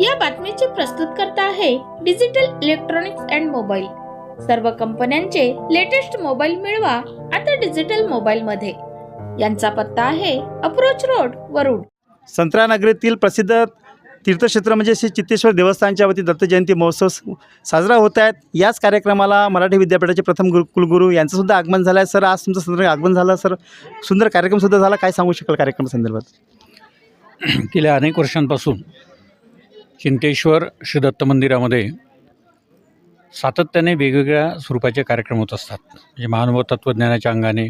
या बातमीचे प्रस्तुत करता आहे डिजिटल इलेक्ट्रॉनिक्स अँड मोबाईल. सर्व कंपन्यांचे लेटेस्ट मोबाईल मिळवा आता डिजिटल मोबाईल मध्ये यांचा पत्ता आहे अप्रोच रोड वरुड. संत्रानगरीतील प्रसिद्ध तीर्थक्षेत्र म्हणजे श्री चित्तेश्वर देवस्थानच्या वती दत्त जयंती महोत्सव साजरा होत आहेत. याच कार्यक्रमाला मराठी विद्यापीठाचे प्रथम गुरु कुलगुरू यांचंसुद्धा आगमन झालं आहे. सर आज तुमचं सुंदर आगमन झालं. सर सुंदर कार्यक्रमसुद्धा झाला. काय सांगू शकाल कार्यक्रमासंदर्भात गेल्या अनेक वर्षांपासून चिंतेश्वर श्री दत्त मंदिरामध्ये सातत्याने वेगवेगळ्या स्वरूपाचे कार्यक्रम होत असतात. म्हणजे महानुभव तत्त्वज्ञानाच्या अंगाने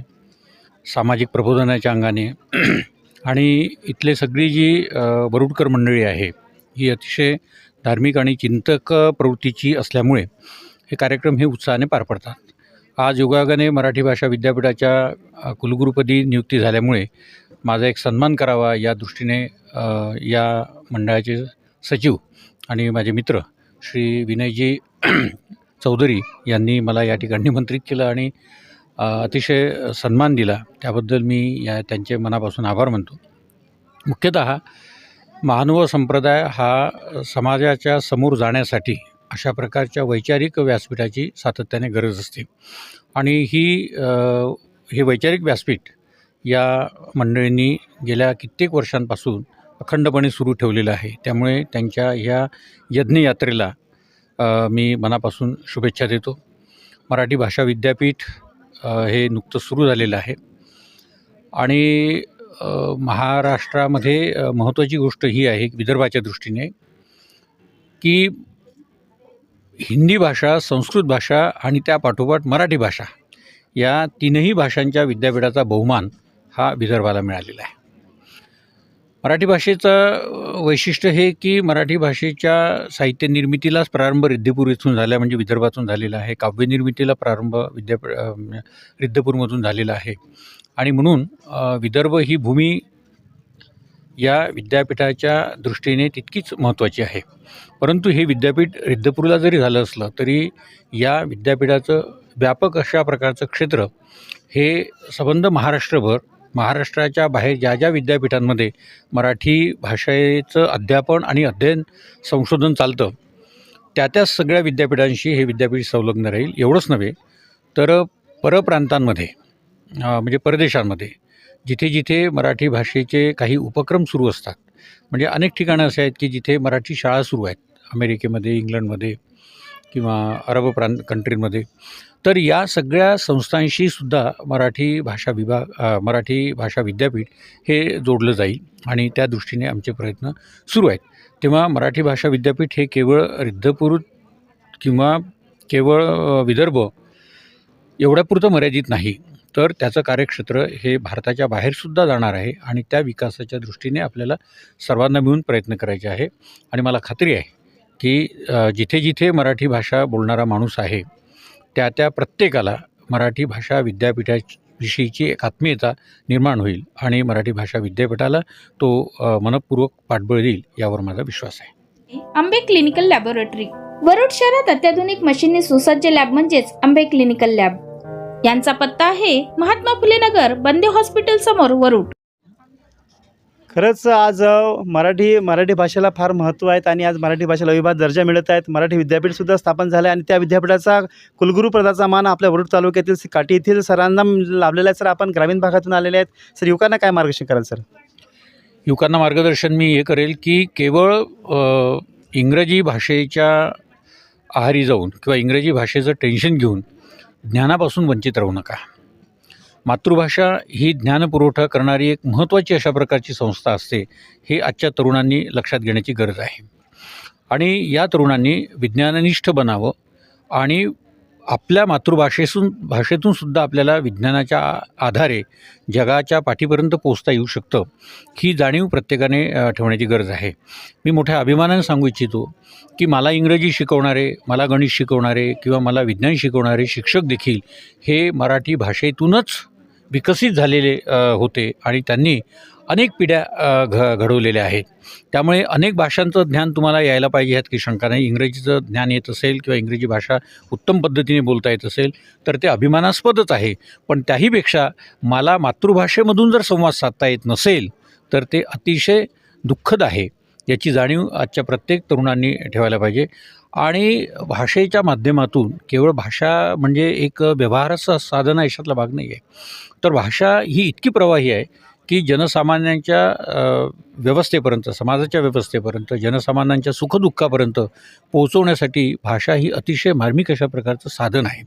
सामाजिक प्रबोधनाच्या अंगाने. आणि इथले सगळी जी बरुडकर वरुडकर मंडळी आहे ही अतिशय धार्मिक आणि चिंतक प्रवृत्तीची असल्यामुळे हे कार्यक्रम हे उत्साहाने पार पडतात. आज योगायोगाने मराठी भाषा विद्यापीठाच्या कुलगुरुपदी नियुक्ती झाल्यामुळे माझा एक सन्मान करावा या दृष्टीने या मंडळाचे सचिव आणि माझे मित्र श्री विनयजी चौधरी यांनी मला या ठिकाणी निमंत्रित केलं आणि अतिशय सन्मान दिला. त्याबद्दल मी या त्यांचे मनापासून आभार मानतो. मुख्यतः मानव संप्रदाय हा समाजाच्या समोर जाण्यासाठी अशा प्रकारच्या वैचारिक व्यासपीठाची सातत्याने गरज असते. आणि ही हे वैचारिक व्यासपीठ या मंडळींनी गेल्या कित्येक वर्षांपासून अखंडपणे सुरू ठेवलेलं आहे. त्यामुळे त्यांच्या ह्या यज्ञयात्रेला मी मनापासून शुभेच्छा देतो. मराठी भाषा विद्यापीठ हे नुकतं सुरू झालेलं आहे. आणि महाराष्ट्रामध्ये महत्त्वाची गोष्ट ही आहे विदर्भाच्या दृष्टीने की हिंदी भाषा संस्कृत भाषा आणि त्या पाठोपाठ मराठी भाषा या तीनही भाषांच्या विद्यापीठाचा बहुमान हा विदर्भाला मिळालेला आहे. मराठी भाषेचं वैशिष्ट्य हे की मराठी भाषेच्या साहित्य निर्मितीलाच प्रारंभ रिद्धपूर इथून झाला म्हणजे विदर्भातून झालेला आहे. काव्यनिर्मितीला प्रारंभ विद्याप म्हणजे रिद्धपूरमधून झालेला आहे. आणि म्हणून विदर्भ ही भूमी या विद्यापीठाच्या दृष्टीने तितकीच महत्त्वाची आहे. परंतु हे विद्यापीठ रिद्धपूरला जरी झालं असलं तरी या विद्यापीठाचं व्यापक अशा प्रकारचं क्षेत्र हे संबंध महाराष्ट्रभर महाराष्ट्राच्या बाहेर ज्या ज्या विद्यापीठांमध्ये मराठी भाषेचं अध्यापन आणि अध्ययन संशोधन चालतं त्या त्या सगळ्या विद्यापीठांशी हे विद्यापीठ संलग्न राहील. एवढंच नव्हे तर परप्रांतांमध्ये म्हणजे परदेशांमध्ये जिथे जिथे मराठी भाषेचे काही उपक्रम सुरू असतात म्हणजे अनेक ठिकाणं असे आहेत की जिथे मराठी शाळा सुरू आहेत अमेरिकेमध्ये इंग्लंडमध्ये किंवा अरब प्रांत कंट्रीमध्ये तर या सगळ्या संस्थांशी सुद्धा मराठी भाषा विभाग मराठी भाषा विद्यापीठ हे जोडलं जाईल आणि त्या दृष्टीने आमचे प्रयत्न सुरू आहेत. तेव्हा मराठी भाषा विद्यापीठ हे केवळ रिद्धपूर किंवा केवळ विदर्भ एवढ्यापुरतं मर्यादित नाही. तर त्याचं कार्यक्षेत्र हे भारताच्या बाहेरसुद्धा जाणार आहे आणि त्या विकासाच्या दृष्टीने आपल्याला सर्वांना मिळून प्रयत्न करायचे आहे आणि मला खात्री आहे की जिथे जिथे मराठी भाषा बोलणारा माणूस आहे त्या त्या प्रत्येकाला मराठी भाषा विद्यापीठाविषयीची एक आत्मीयता निर्माण होईल आणि मराठी भाषा विद्यापीठाला तो मनपूर्वक पाठबळ देईल यावर माझा विश्वास आहे. आंबे क्लिनिकल लॅबोरेटरी. वरुड शहरात अत्याधुनिक मशीनने सुसज्ज लॅब म्हणजेच आंबे क्लिनिकल लॅब. यांचा पत्ता आहे महात्मा फुले नगर बंदे हॉस्पिटल समोर वरुड. खरंच आज मराठी मराठी भाषेला फार महत्त्व आहेत आणि आज मराठी भाषेला विभाग दर्जा मिळत आहेत. मराठी विद्यापीठसुद्धा स्थापन झालं आहे आणि त्या विद्यापीठाचा कुलगुरू मान आपल्या वरुड तालुक्यातील काठी येथील सरांना लाभलेला आहे. सर आपण ग्रामीण भागातून आलेले आहेत. सर युवकांना काय मार्गदर्शन कराल सर? युवकांना मार्गदर्शन मी हे करेल की केवळ इंग्रजी भाषेच्या आहारी जाऊन किंवा इंग्रजी भाषेचं टेन्शन घेऊन ज्ञानापासून वंचित राहू नका. मातृभाषा ही ज्ञानपुरवठा करणारी एक महत्त्वाची अशा प्रकारची संस्था असते हे आजच्या तरुणांनी लक्षात घेण्याची गरज आहे. आणि या तरुणांनी विज्ञाननिष्ठ बनावं आणि आपल्या मातृभाषेतून भाषेतून सुद्धा आपल्याला विज्ञानाच्या आधारे जगाच्या पाठीपर्यंत पोचता येऊ शकतं ही जाणीव प्रत्येकाने ठेवण्याची गरज आहे. मी मोठ्या अभिमानाने सांगू इच्छितो की मला इंग्रजी शिकवणारे मला गणित शिकवणारे किंवा मला विज्ञान शिकवणारे शिक्षक देखील हे मराठी भाषेतूनच विकसित झालेले होते आणि त्यांनी अनेक पिढ्या घ घडवलेल्या आहेत. त्यामुळे अनेक भाषांचं ज्ञान तुम्हाला यायला पाहिजे ह्यात की शंका नाही इंग्रजीचं ज्ञान येत असेल किंवा इंग्रजी भाषा उत्तम पद्धतीने बोलता येत असेल तर ते अभिमानास्पदच आहे. पण त्याहीपेक्षा मला मातृभाषेमधून जर संवाद साधता येत नसेल तर ते अतिशय दुःखद आहे. याची जाणीव आजच्या प्रत्येक तरुणांनी ठेवायला पाहिजे. आणि भाषेच्या माध्यमातून केवळ भाषा म्हणजे एक व्यवहाराचं साधन आहे याच्यातला भाग नाही आहे तर भाषा ही इतकी प्रवाही आहे की जनसामान्यांच्या व्यवस्थेपर्यंत समाजाच्या व्यवस्थेपर्यंत जनसामान्यांच्या सुखदुःखापर्यंत पोहोचवण्यासाठी भाषा ही अतिशय मार्मिक अशा प्रकारचं साधन आहे.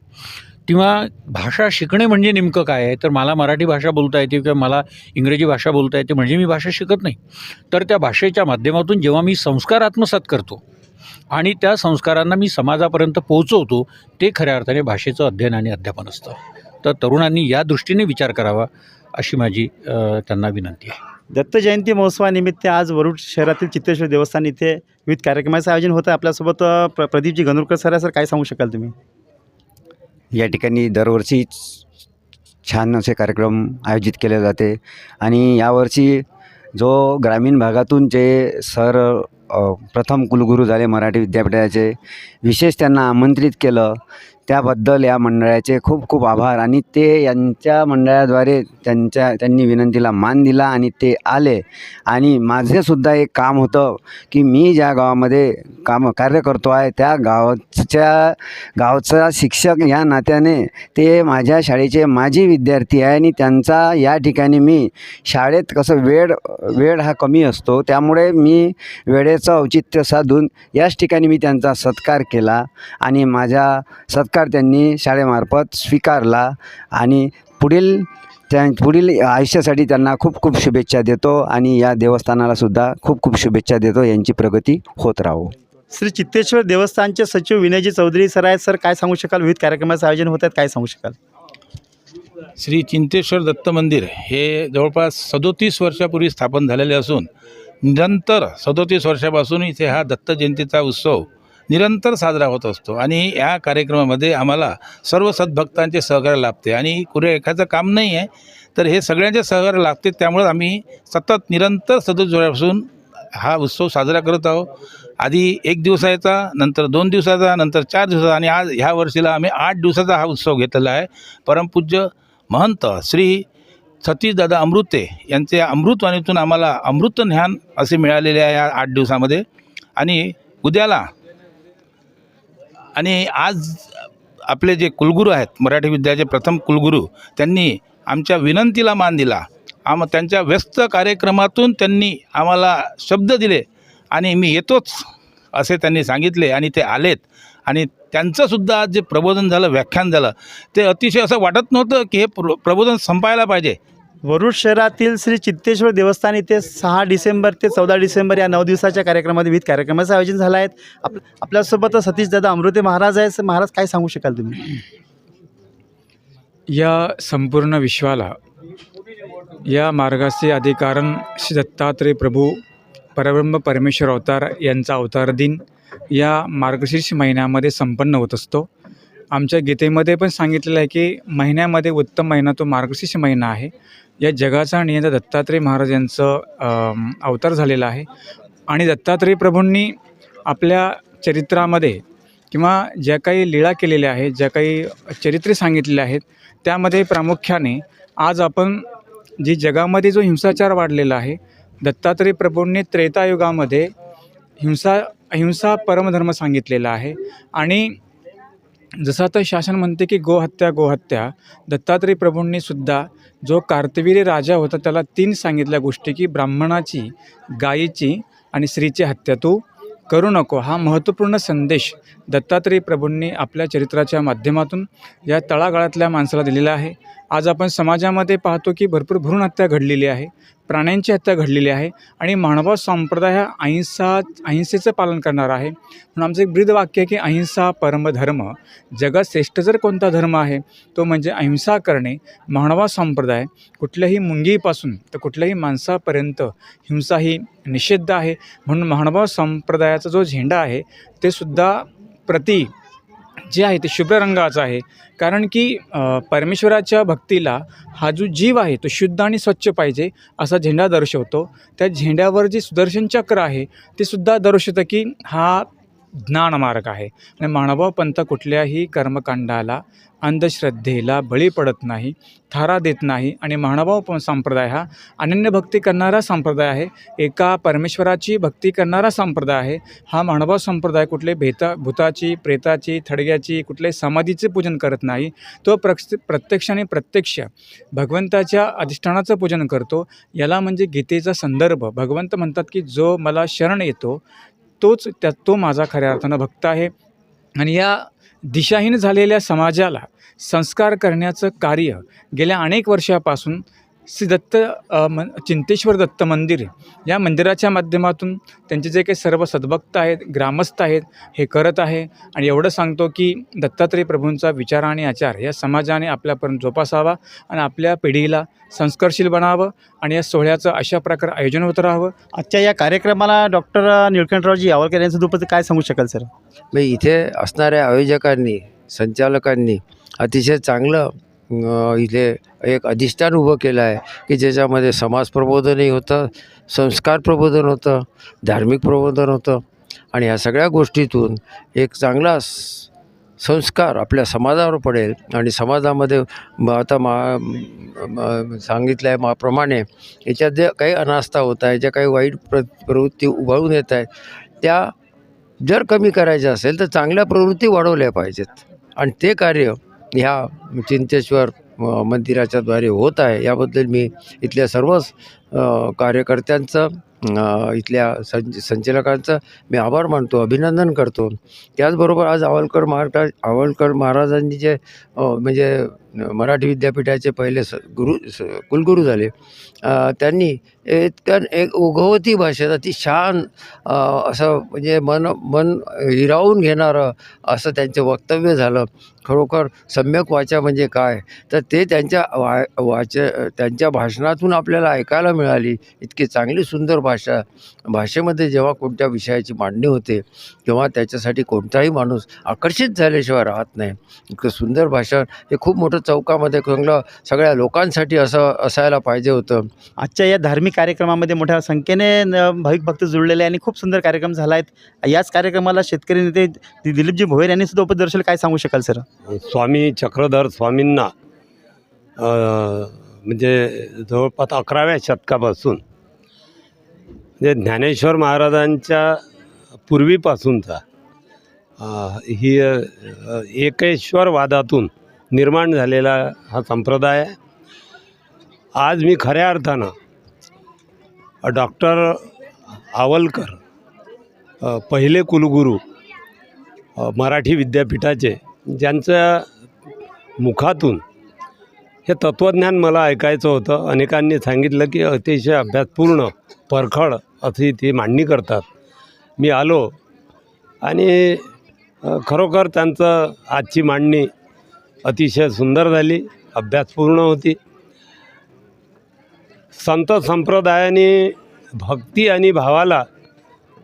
किंवा भाषा शिकणे म्हणजे नेमकं काय आहे? तर मला मराठी भाषा बोलता येते किंवा मला इंग्रजी भाषा बोलता येते म्हणजे मी भाषा शिकत नाही. तर त्या भाषेच्या माध्यमातून जेव्हा मी संस्कार आत्मसात करतो आणि त्या संस्कारांना मी समाजापर्यंत पोहोचवतो ते खऱ्या अर्थाने भाषेचं अध्ययन आणि अध्यापन असतं. तर तरुणांनी या दृष्टीने विचार करावा अशी माझी त्यांना विनंती आहे. दत्त जयंती महोत्सवानिमित्त आज वरुड शहरातील चित्तेश्वर देवस्थान इथे विविध कार्यक्रमाचं आयोजन होतं. आपल्यासोबत प्र प्रदीपजी गणुरकर सर आहे सर काय सांगू शकाल तुम्ही? या ठिकाणी दरवर्षी छान असे कार्यक्रम आयोजित केले जाते. आणि यावर्षी जो ग्रामीण भागातून जे सर प्रथम कुलगुरू झाले मराठी विद्यापीठाचे. विशेष त्यांना आमंत्रित केलं. त्याबद्दल या मंडळाचे खूप खूप आभार. आणि ते यांच्या मंडळाद्वारे त्यांच्या त्यांनी विनंतीला मान दिला आणि ते आले. आणि माझेसुद्धा एक काम होतं की मी ज्या गावामध्ये काम कार्य करतो आहे त्या गावाच्या गावचा शिक्षक या नात्याने ते माझ्या शाळेचे माजी विद्यार्थी आहे आणि त्यांचा या ठिकाणी मी शाळेत कसं वेळ वेळ हा कमी असतो त्यामुळे मी वेळेचं औचित्य साधून याच ठिकाणी मी त्यांचा सत्कार केला. आणि माझ्या सत्कार त्यांनी शाळेमार्फत स्वीकारला आणि पुढील त्या पुढील आयुष्यासाठी त्यांना खूप खूप शुभेच्छा देतो आणि या देवस्थानाला सुद्धा खूप खूप शुभेच्छा देतो यांची प्रगती होत राहो. श्री चित्तेश्वर देवस्थानचे सचिव विनयजी चौधरी सर आहेत. सर काय सांगू शकाल? विविध कार्यक्रमाचं आयोजन होत आहेत. काय सांगू शकाल? श्री चिंतेश्वर दत्त मंदिर हे जवळपास सदोतीस वर्षापूर्वी स्थापन झालेले असून निरंतर सदोतीस वर्षापासून इथे हा दत्त जयंतीचा उत्सव निरंतर साजरा होत असतो. आणि या कार्यक्रमामध्ये आम्हाला सर्व सद्भक्तांचे सहकार्य लाभते. आणि कुठे एखादं काम नाही आहे तर हे सगळ्यांचे सहकार्य लागते. त्यामुळे आम्ही सतत निरंतर सदोतीस हा उत्सव साजरा करत आहोत. आधी एक दिवसाचा नंतर दोन दिवसाचा नंतर चार दिवसाचा आणि आज ह्या वर्षीला आम्ही आठ दिवसाचा हा उत्सव घेतलेला आहे. परमपूज्य महंत श्री सतीशदादा अमृते यांचे अमृतवाणीतून आम्हाला अमृत ज्ञान असे मिळालेले आहे या आठ दिवसामध्ये. आणि उद्याला आणि आज आपले जे कुलगुरू आहेत मराठी विद्याचे प्रथम कुलगुरू त्यांनी आमच्या विनंतीला मान दिला. आम त्यांच्या व्यस्त कार्यक्रमातून त्यांनी आम्हाला शब्द दिले आणि मी येतोच असे त्यांनी सांगितले आणि ते आलेत. आणि त्यांचंसुद्धा आज जे प्रबोधन झालं व्याख्यान झालं ते अतिशय असं वाटत नव्हतं की हे प्र प्रबोधन संपायला पाहिजे. वरुड शहरातील श्री चित्तेश्वर देवस्थान इथे सहा डिसेंबर ते चौदा डिसेंबर या नऊ दिवसाच्या कार्यक्रमामध्ये विविध कार्यक्रमाचं आयोजन झालं आहे. आप आपल्यासोबत सतीशदादा अमृते महाराज आहे महाराज काय सांगू शकाल तुम्ही? या संपूर्ण विश्वाला या मार्गाचे अधिकारण श्री दत्तात्रय प्रभू परब्रह्म परमेश्वर अवतार यांचा अवतार दिन या मार्गशीर्ष महिन्यामध्ये संपन्न होत असतो. आमच्या गीतेमध्ये पण सांगितलेलं आहे की महिन्यामध्ये उत्तम महिना तो मार्गशीर्ष महिना आहे. या जगाचा नियंत्र दत्तात्रय महाराज यांचं अवतार झालेला आहे. आणि दत्तात्रय प्रभूंनी आपल्या चरित्रामध्ये किंवा ज्या काही लीळा केलेल्या आहेत ज्या काही चरित्रे सांगितलेल्या आहेत त्यामध्ये प्रामुख्याने आज आपण जी जगामध्ये जो हिंसाचार वाढलेला आहे दत्तात्रय प्रभूंनी त्रेतायुगामध्ये हिंसा अहिंसा परमधर्म सांगितलेला आहे. आणि जसं आता शासन म्हणते की गोहत्या गोहत्या दत्तात्रय प्रभूंनी सुद्धा जो कार्तवीर्य राजा होता त्याला तीन सांगितल्या गोष्टी की ब्राह्मणाची गायीची आणि स्त्रीची हत्या तू करू नको. हा महत्त्वपूर्ण संदेश दत्तात्रय प्रभूंनी आपल्या चरित्राच्या माध्यमातून या तळागाळातल्या माणसाला दिलेला आहे. आज आपण समाजामध्ये पाहतो की भरपूर भ्रूण हत्या घडलेली आहे प्राण्यांची हत्या घडलेली आहे आणि मानवा संप्रदाय हा अहिंसा अहिंसेचं पालन करणार आहे. म्हणून आमचं एक ब्रीद वाक्य आहे की अहिंसा परमधर्म जगात श्रेष्ठ जर कोणता धर्म आहे तो म्हणजे अहिंसा करणे मानवा संप्रदाय. कुठल्याही मुंगीपासून तर कुठल्याही माणसापर्यंत हिंसा ही निषिद्ध आहे. म्हणून मानवा संप्रदायाचा जो झेंडा आहे ते सुद्धा प्रति जे आहे ते शुभ्र रंगाचं आहे. कारण की परमेश्वराच्या भक्तीला हा जो जीव आहे तो शुद्ध आणि स्वच्छ पाहिजे असा झेंडा दर्शवतो. त्या झेंड्यावर जे सुदर्शन चक्र आहे ते सुद्धा दर्शवतं की हा ज्ञानमार्ग आहे. म्हणजे आणि महानुभाव पंथ कुठल्याही कर्मकांडाला अंधश्रद्धेला बळी पडत नाही थारा देत नाही आणि महानुभाव प संप्रदाय हा अनन्य भक्ती करणारा संप्रदाय आहे. एका परमेश्वराची भक्ती करणारा संप्रदाय आहे. हा महानुभाव संप्रदाय कुठले भेता भूताची प्रेताची थडग्याची कुठले समाधीचे पूजन करत नाही. तो प्रक्ष प्रत्यक्ष आणि प्रत्यक्ष भगवंताच्या अधिष्ठानाचं पूजन करतो. याला म्हणजे गीतेचा संदर्भ. भगवंत म्हणतात की जो मला शरण येतो तोच त्या तो माझा खऱ्या अर्थानं भक्त आहे. आणि या दिशाहीन झालेल्या समाजाला संस्कार करण्याचं कार्य गेल्या अनेक वर्षापासून श्री दत्त मन चिंतेश्वर दत्त मंदिर. या मंदिराच्या माध्यमातून त्यांचे जे काही सर्व सद्भक्त आहेत ग्रामस्थ आहेत हे करत आहे. आणि एवढं सांगतो की दत्तात्रय प्रभूंचा विचार आणि आचार या समाजाने आपल्यापर्यंत जोपासावा आणि आपल्या पिढीला संस्कारशील बनावं आणि या सोहळ्याचं अशा प्रकारे आयोजन होत राहावं. आजच्या या कार्यक्रमाला डॉक्टर निळकंठरावजी यावलकर यांचं दुपत काय सांगू शकाल सर? मग इथे असणाऱ्या आयोजकांनी संचालकांनी अतिशय चांगलं इथे एक अधिष्ठान उभं केलं आहे की ज्याच्यामध्ये समाज प्रबोधनही होतं संस्कार प्रबोधन होतं धार्मिक प्रबोधन होतं. आणि ह्या सगळ्या गोष्टीतून एक चांगला संस्कार आपल्या समाजावर पडेल. आणि समाजामध्ये आता मा सांगितलं आहे माप्रमाणे याच्यात जे काही अनास्था होत आहे ज्या काही वाईट प्र प्रवृत्ती उभाळून येत आहेत त्या जर कमी करायच्या असेल तर चांगल्या प्रवृत्ती वाढवल्या पाहिजेत. आणि ते कार्य ह्या चिंतेश्वर मंदिराच्या मंदिराच्याद्वारे होत आहे. याबद्दल मी इथल्या सर्वच कार्यकर्त्यांचं इथल्या संच संचालकांचं मी आभार मानतो अभिनंदन करतो. त्याचबरोबर आज आवलकर महाराज आवलकर महाराजांनी जे म्हणजे मराठी विद्यापीठाचे पहिले स गुरु स कुलगुरू झाले. त्यांनी इतकं एक ओघवती भाषेत अति छान असं म्हणजे मन मन हिरावून घेणारं असं त्यांचं वक्तव्य झालं. खरोखर सम्यक वाचा म्हणजे काय? तर ते त्यांच्या वा वाच त्यांच्या भाषणातून आपल्याला ऐकायला मिळाली. इतकी चांगली सुंदर भाषा भाषेमध्ये जेव्हा कोणत्या विषयाची मांडणी होते तेव्हा त्याच्यासाठी कोणताही माणूस आकर्षित झाल्याशिवाय राहत नाही. इतकं सुंदर भाषण हे खूप मोठं चौकामध्ये चांगलं सगळ्या लोकांसाठी असं असायला पाहिजे होतं. आजच्या या धार्मिक कार्यक्रमामध्ये मोठ्या संख्येने भाविक भक्त जुळलेले आहे आणि खूप सुंदर कार्यक्रम झाला आहेत याच कार्यक्रमाला शेतकरी नेते दिलीपजी भोयर यांनी सुद्धा उपदर्शल. काय सांगू शकाल सर? स्वामी चक्रधर स्वामींना म्हणजे जवळपास अकराव्या शतकापासून म्हणजे ज्ञानेश्वर महाराजांच्या पूर्वीपासूनचा ही एकेश्वरवादातून निर्माण झालेला हा संप्रदाय आहे आज मी खऱ्या अर्थानं डॉक्टर आवलकर पहिले कुलगुरू मराठी विद्यापीठाचे ज्यांच्या मुखातून हे तत्त्वज्ञान मला ऐकायचं होतं. अनेकांनी सांगितलं की अतिशय अभ्यासपूर्ण परखड अशी ती मांडणी करतात. मी आलो आणि खरोखर त्यांचं आजची मांडणी अतिशय सुंदर झाली. अभ्यासपूर्ण होती. संत संप्रदायाने भक्ती आणि भावाला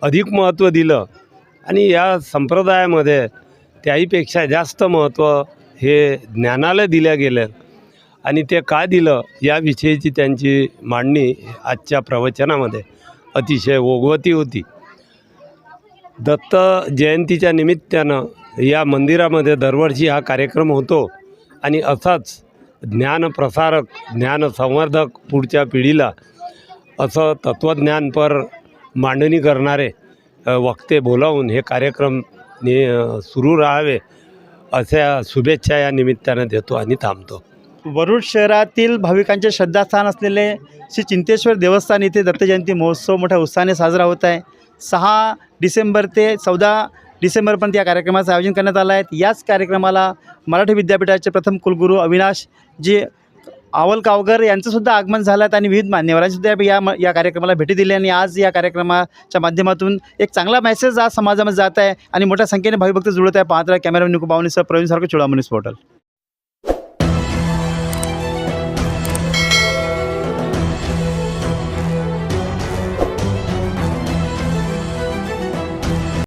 अधिक महत्त्व दिलं. आणि या संप्रदायामध्ये त्याहीपेक्षा जास्त महत्त्व हे ज्ञानाला दिल्या गेलं आणि ते का दिलं याविषयीची त्यांची मांडणी आजच्या प्रवचनामध्ये अतिशय ओघवती होती. दत्त जयंतीच्या निमित्तानं या मंदिरामध्ये दरवर्षी हा कार्यक्रम होतो. आणि असाच ज्ञानप्रसारक ज्ञानसंवर्धक पुढच्या पिढीला असं तत्त्वज्ञानपर मांडणी करणारे वक्ते बोलावून हे कार्यक्रम नि सुरू राहावे अशा शुभेच्छा या निमित्तानं देतो आणि थांबतो. वरुड शहरातील भाविकांचे श्रद्धास्थान असलेले श्री चिंतेश्वर देवस्थान येथे दत्तजयंती महोत्सव मोठ्या उत्साहाने साजरा होत आहे. सहा डिसेंबर ते चौदा डिसेंबरपर्यंत या कार्यक्रमाचं आयोजन करण्यात आलं आहे. याच कार्यक्रमाला मराठी विद्यापीठाचे प्रथम कुलगुरू अविनाश जे आवलकावकर यांचंसुद्धा आगमन झालं आहे आणि विविध मान्यवरांसुद्धा या म या कार्यक्रमाला भेटी दिली आणि आज या कार्यक्रमाच्या माध्यमातून एक चांगला मेसेज आज समाजामध्ये जात आहे आणि मोठ्या संख्येने भाविभक्त जुळत आहे. पाहत राहा कॅमेरा निकुबावणीसह प्रवीण सारखं चुडामणी पोर्टल